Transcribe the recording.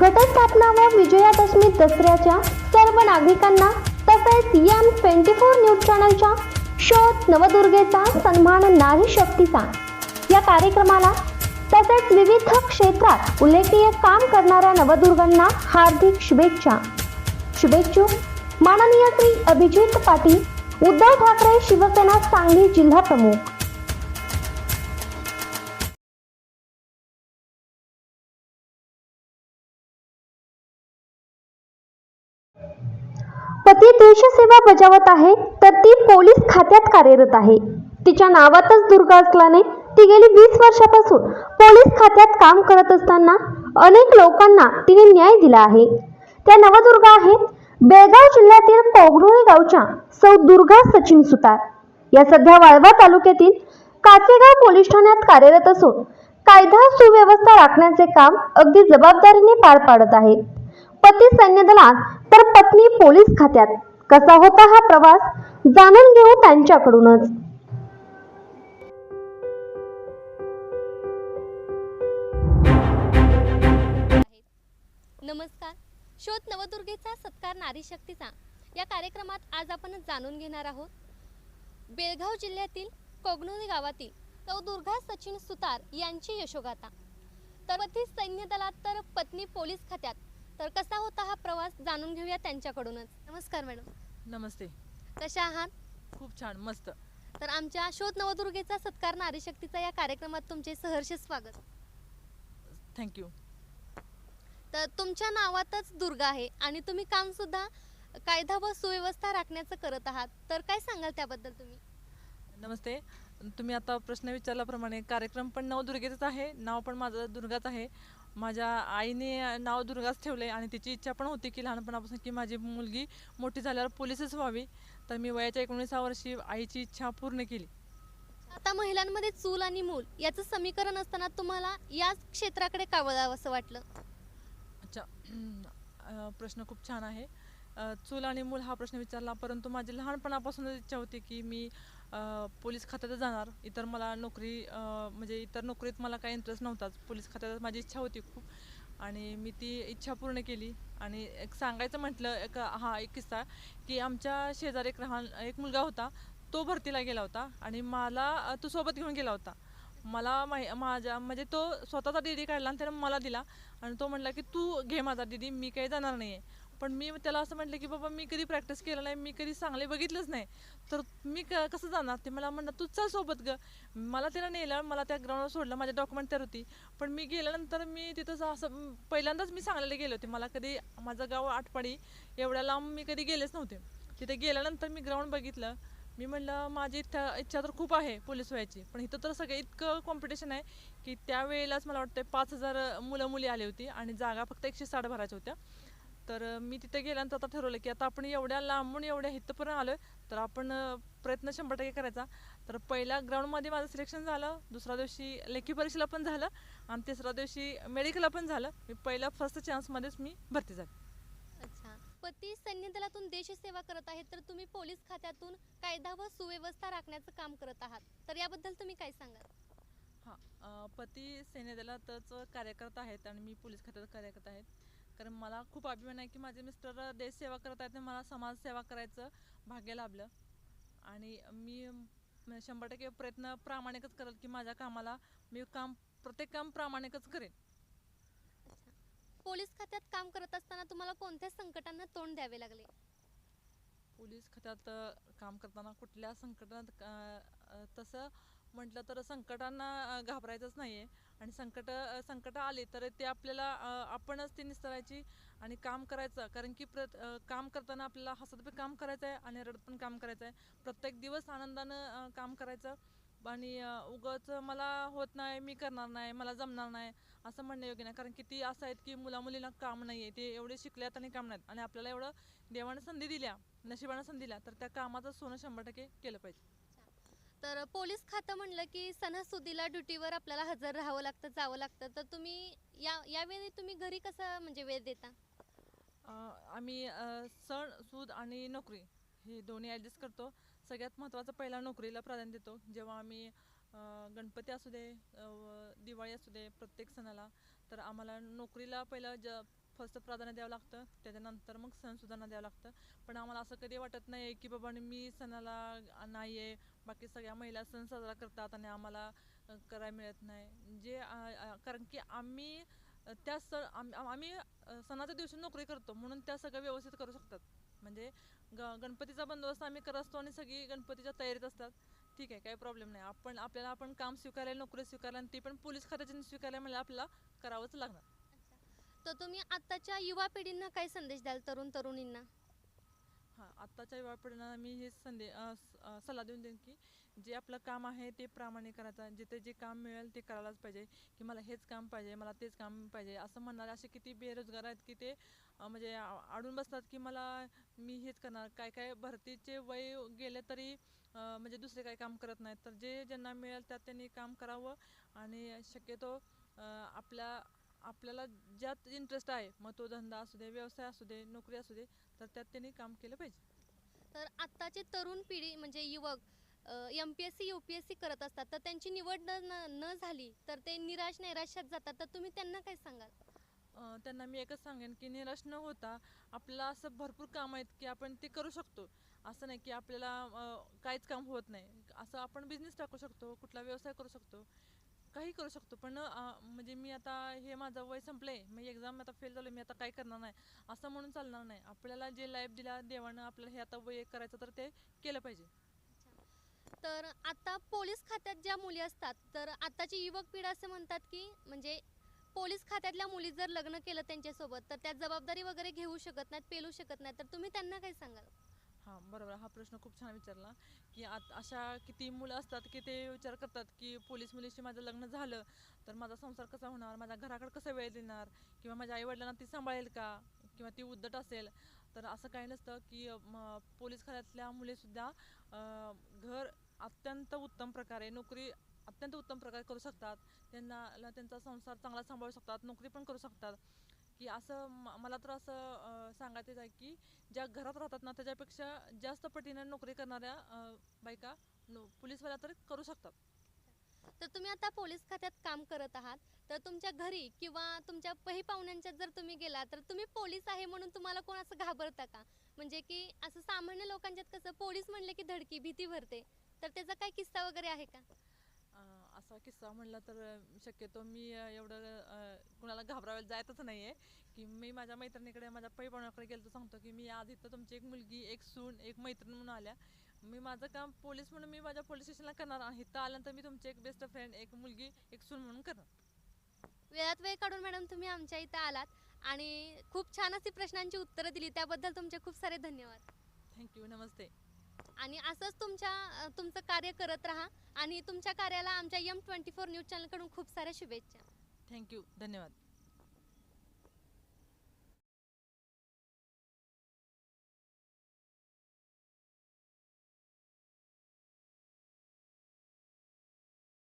घटस्थापना व विजयादशमी दसऱ्याच्या सर्व नागरिकांना तसेच एम ट्वेंटी फोर न्यूज चॅनलच्या शोध नवदुर्गेचा सन्मान नारी शक्तीचा. या कार्यक्रमाला तसेच विविध क्षेत्रात उल्लेखनीय काम करणाऱ्या नवदुर्गांना हार्दिक शुभेच्छा. शुभेच्छुक माननीय श्री अभिजित पाटील उद्धव ठाकरे शिवसेना सांगली जिल्हा प्रमुख. पती देशसेवा बजावत आहे तर ती पोलीस खात्यात कार्यरत आहे. तिच्या नावातच दुर्गा असल्याने ती गेली वीस वर्षापासून पोलीस खात्यात काम करत असताना अनेक लोकांना तिने न्याय दिला आहे. त्या नवदुर्गा आहेत बेळगाव जिल्ह्यातील कोगनोळी गावच्या सौ दुर्गा सचिन सुतार. या सध्या वाळवा तालुक्यातील काचेगाव पोलीस ठाण्यात कार्यरत असून कायदा सुव्यवस्था राखण्याचे काम अगदी जबाबदारीने पार पाडत आहेत पती सैन्य दलात तर पत्नी पोलीस खात्यात. कसा होता हा प्रवास? जाणून घेऊ त्यांच्याकडूनच. नमस्कार. शोध नवदुर्गेचा सत्कार नारी शक्तीचा. या कार्यक्रमात आज आपण जाणून घेणार आहोत. बेळगाव जिल्ह्यातील कोगनोली गावातील नवदुर्गा सचिन सुतार यांची यशोगाथा. तर सैन्य दलात तर पत्नी पोलीस खात्यात. तर कसा होता हा प्रवास जाणून घेऊया त्यांच्याकडूनच. नमस्कार मॅडम. नमस्ते. कशा आहात? खूप छान मस्त. तर आमच्या शोध नवदुर्गेचा सत्कार नारी शक्तीचा या कार्यक्रमात तुमचे सहर्ष स्वागत. थँक्यू तर तुमच्या नावातच दुर्गा आहे आणि तुम्ही काम सुद्धा कायदा व सुव्यवस्था राखण्याचं करत आहात. तर काय सांगाल त्याबद्दल तुम्ही? नमस्ते. तुम्ही आता प्रश्न विचारल्याप्रमाणे कार्यक्रम पण नवदुर्गेचंच आहे नाव पण माझं दुर्गाच आहे. माझ्या आईने नाव दुर्गाच ठेवले आणि तिची इच्छा पण होती की लहानपणापासून की माझी मुलगी मोठी झाल्यावर पोलीसच व्हावी. तर मी वयाच्या एकोणीसा वर्षी आईची इच्छा पूर्ण केली. आता महिलांमध्ये चूल आणि मूल याचं समीकरण असताना तुम्हाला या क्षेत्राकडे का वळावं असं वाटलं? अच्छा प्रश्न खूप छान आहे. चूल आणि मूल हा प्रश्न विचारला परंतु माझी लहानपणापासूनच इच्छा होती की मी पोलीस खात्यात जाणार. इतर मला नोकरी म्हणजे इतर नोकरीत मला काही इंटरेस्ट नव्हताच. पोलीस खात्यात माझी इच्छा होती खूप. आणि मी ती इच्छा पूर्ण केली. आणि एक सांगायचं म्हटलं एक हा एक किस्सा की आमच्या शेजारी एक राहण एक मुलगा होता. तो भरतीला गेला होता. आणि मला तो सोबत घेऊन गेला होता. मला माहि माझ्या म्हणजे तो स्वतःचा डी डी काढला आणि त्यानं मला दिला. आणि तो म्हटला की तू घे माझा दीदी. मी काही जाणार नाही आहे पण मी त्याला असं म्हटलं की बाबा मी कधी प्रॅक्टिस केलं नाही मी कधी चांगले बघितलंच नाही. तर मी क कसं जाणार? ते मला म्हणणार तू चल सोबत ग. मला त्याला नेलं मला त्या ग्राउंडवर सोडलं माझ्या डॉक्युमेंट तर होती. पण मी गेल्यानंतर मी तिथं असं- असं पहिल्यांदाच मी सांगलेले गेले होते. मला कधी माझं गाव आठपाडी एवढ्या लांब मी कधी गेलेच नव्हते. तिथे गेल्यानंतर मी ग्राउंड बघितलं. मी म्हणलं माझी इच्छा इच्छा तर खूप आहे पोलीस व्हायची. पण इथं तर सगळं इतकं कॉम्पिटिशन आहे की त्यावेळेलाच मला वाटतं पाच हजार मुलं मुली आली होती आणि जागा फक्त एकशे साठ भरायच्या होत्या. तर मी तिथे गेल्यानंतर आता ठरवलं की आता आपण एवढ्या लांबून एवढ्या इथंपर्यंत आलो तर आपण प्रयत्न शंभर टक्के करायचा. तर पहिल्या ग्राउंडमध्ये माझं सिलेक्शन झालं दुसऱ्या दिवशी लेखी परीक्षेला पण झालं आणि तिसऱ्या दिवशी मेडिकलला पण झालं. मी पहिल्या फर्स्ट चान्समध्येच मी भरती झाली. अच्छा. पती सैन्य दलातून देशसेवा करत आहेत तर तुम्ही पोलीस खात्यातून कायदा व सुव्यवस्था राखण्याचं काम करत आहात. तर याबद्दल तुम्ही काय सांगाल? हां पती सैन्यदलातच कार्यरत आहेत आणि मी पोलीस खात्यात कार्यरत आहेत कारण मला खूप अभिमान आहे की माझे मिस्टर देशसेवा करत आहेत आणि मला समाजसेवा करायचं भाग्य लाभलं. आणि मी शंभर टक्के प्रयत्न प्रामाणिकच करेल की माझ्या कामाला मी काम प्रत्येक काम प्रामाणिकच करेन. पोलीस खात्यात काम करत असताना तुम्हाला कोणत्या संकटांना तोंड द्यावे लागले? पोलीस खात्यात काम करताना कुठल्या संकटात तसं म्हटलं तर संकटांना घाबरायचंच नाही आहे आणि संकट संकट आले तर ते आपल्याला आपणच ती निस्तरायची आणि काम करायचं. कारण की प्रत काम करताना आपल्याला हसत पण काम करायचं आहे आणि रडत पण काम करायचं आहे प्रत्येक दिवस आनंदानं काम करायचं. आणि उगाच मला होत नाही मी करणार नाही मला जमणार नाही असं म्हणणं योग्य नाही. कारण की ती असं आहेत की मुला मुलींना काम नाही आहे ते एवढे शिकल्यात आणि काम नाहीत. आणि आपल्याला एवढं देवानं संधी दिल्या नशिबानं संधी दिल्या तर त्या कामाचं सोनं शंभर टक्के केलं पाहिजे. तर पोलीस खातं म्हणलं की सणासुदीला ड्युटीवर आपल्याला हजर राहावं लागतं जावं लागतं. तर तुम्ही या यावेळी तुम्ही घरी कसं म्हणजे वेळ देता? आम्ही सण सूद आणि नोकरी हे दोन्ही ॲडजस्ट करतो. सगळ्यात महत्त्वाचं पहिला नोकरीला प्राधान्य देतो. जेव्हा आम्ही गणपती असू दे दिवाळी असू दे प्रत्येक सणाला तर आम्हाला नोकरीला पहिलं ज फर्स्ट प्राधान्य द्यावं लागतं त्याच्यानंतर मग सण सुधारणा द्यावं लागतं. पण आम्हाला असं कधी वाटत नाही आहे की बाबा मी सणाला नाही आहे बाकी सगळ्या महिला सण साजरा करतात आणि आम्हाला करायला मिळत नाही. जे कारण की आम्ही त्या सण आम- आम्ही सणाच्या दिवशी नोकरी करतो म्हणून त्या सगळं व्यवस्थित करू शकतात. म्हणजे ग गणपतीचा बंदोबस्त आम्ही करत असतो आणि सगळी गणपतीच्या तयारीत असतात. ठीक आहे काही प्रॉब्लेम नाही. आपण आपल्याला आपण काम स्वीकारायला नोकरी स्वीकारायला आणि ती पण पोलीस खात्याची स्वीकारायला म्हणजे आपल्याला करावंच लागणार. तर तुम्ही आत्ताच्या युवा पिढींना काय संदेश द्याल? तरुण तरुणींना? हां आत्ताच्या युवा पिढींना मी हे संदे अ, स- अ, सल्ला देऊन देईन की जे आपलं काम आहे ते प्रामाणिक करायचं जिथे जे काम मिळेल ते करायलाच पाहिजे की मला हेच काम पाहिजे मला तेच काम पाहिजे. असं म्हणणारे असे किती बेरोजगार आहेत की ते अ, म्हणजे आ- अडून बसतात की मला मी हेच करणार. काय काय भरतीचे वय गेले तरी अ, म्हणजे दुसरे काही काम करत नाहीत. तर जे ज्यांना मिळेल त्यात त्यांनी काम करावं आणि शक्यतो अ, आपल्या आपल्याला ज्यात इंटरेस्ट आहे मग तो धंदा असू दे व्यवसाय असू दे नोकरी असू दे तर त्यात त्यांनी काम केलं पाहिजे. तर आत्ताची तरुण पिढी म्हणजे युवक M P S C U P S C करत असतात तर त्यांची निवड न न झाली तर ते निराश नैराश्यात जातात तर तुम्ही त्यांना काय सांगाल? अ, त्यांना मी एकच सांगेन की निराश न होता आपल्याला असं भरपूर काम आहेत की आपण ते करू शकतो. असं नाही की आपल्याला अ, काहीच काम होत नाही. असं आपण बिझनेस टाकू शकतो कुठला व्यवसाय करू शकतो. काही करू शकतो. पण म्हणजे मी आता हे माझं वय संपलं आहे मी एक्झाम आता फेल झालो मी आता काय करणार नाही. असं म्हणून चालणार नाही. आपल्याला जे लाईफ दिला देवानं आपल्याला हे आता वय करायचं तर ते केलं पाहिजे. तर आता पोलीस खात्यात ज्या मुली असतात तर आताची युवक पिढी असं म्हणतात की म्हणजे पोलीस खात्यातल्या मुली जर लग्न केलं त्यांच्यासोबत तर त्यात जबाबदारी वगैरे घेऊ शकत नाहीत पेलू शकत नाहीत. तर तुम्ही त्यांना काय सांगाल? हां बरोबर. हा प्रश्न खूप छान विचारला की आत अशा किती मुलं असतात की ते विचार करतात की पोलीस मुलीशी माझं लग्न झालं तर माझा संसार कसा होणार? माझ्या घराकडे कसं वेळ देणार? किंवा माझ्या आईवडिलांना ती सांभाळेल का? किंवा ती उद्धट असेल? तर असं काही नसतं की म, पोलीस खात्यातल्या मुलेसुद्धा घर अत्यंत उत्तम प्रकारे नोकरी अत्यंत उत्तम प्रकारे करू शकतात. त्यांना त्यांचा संसार चांगला सांभाळू शकतात नोकरी पण करू शकतात. की असं म- मला तर असं सांगायचं आहे की ज्या घरात राहतात ना त्याच्यापेक्षा जास्त पटीने नोकरी करणाऱ्या बायका नो पोलीसवाल्या तर करू शकतात. तर तुम्ही आता पोलीस खात्यात काम करत आहात. तर तुमच्या घरी किंवा तुमच्या पही पाहुण्यांच्यात जर तुम्ही गेला तर तुम्ही पोलीस आहे म्हणून तुम्हाला कोण असं घाबरता का? म्हणजे की असं सामान्य लोकांच्यात कसं पोलीस म्हणले की धडकी भीती भरते. तर त्याचा काय किस्सा वगैरे आहे का? असा किस्सा म्हणला तर शक्यतो मी एवढं कुणाला घाबरायला जायतच नाही आहे की मी माझ्या मैत्रिणीकडे माझ्या पैपणाकडे गेलो तर सांगतो की मी आज इथं तुमची एक मुलगी एक सून एक मैत्रीण म्हणून आल्या. मी माझं काम पोलीस म्हणून मी माझ्या पोलीस स्टेशनला करणार आणि इथं आल्यानंतर मी तुमची एक बेस्ट फ्रेंड एक मुलगी एक सून म्हणून करणार. वेळात वेळ काढून मॅडम तुम्ही आमच्या इथं आलात आणि खूप छान अशी प्रश्नांची उत्तरं दिली. त्याबद्दल तुमचे खूप सारे धन्यवाद. Thank you namaste. आणि असंच तुमच्या तुमचं कार्य करत राहा आणि तुमच्या कार्याला आमच्या यम ट्वेंटी फोर न्यूज चॅनलकडून खूप साऱ्या शुभेच्छा. थँक्यू. धन्यवाद.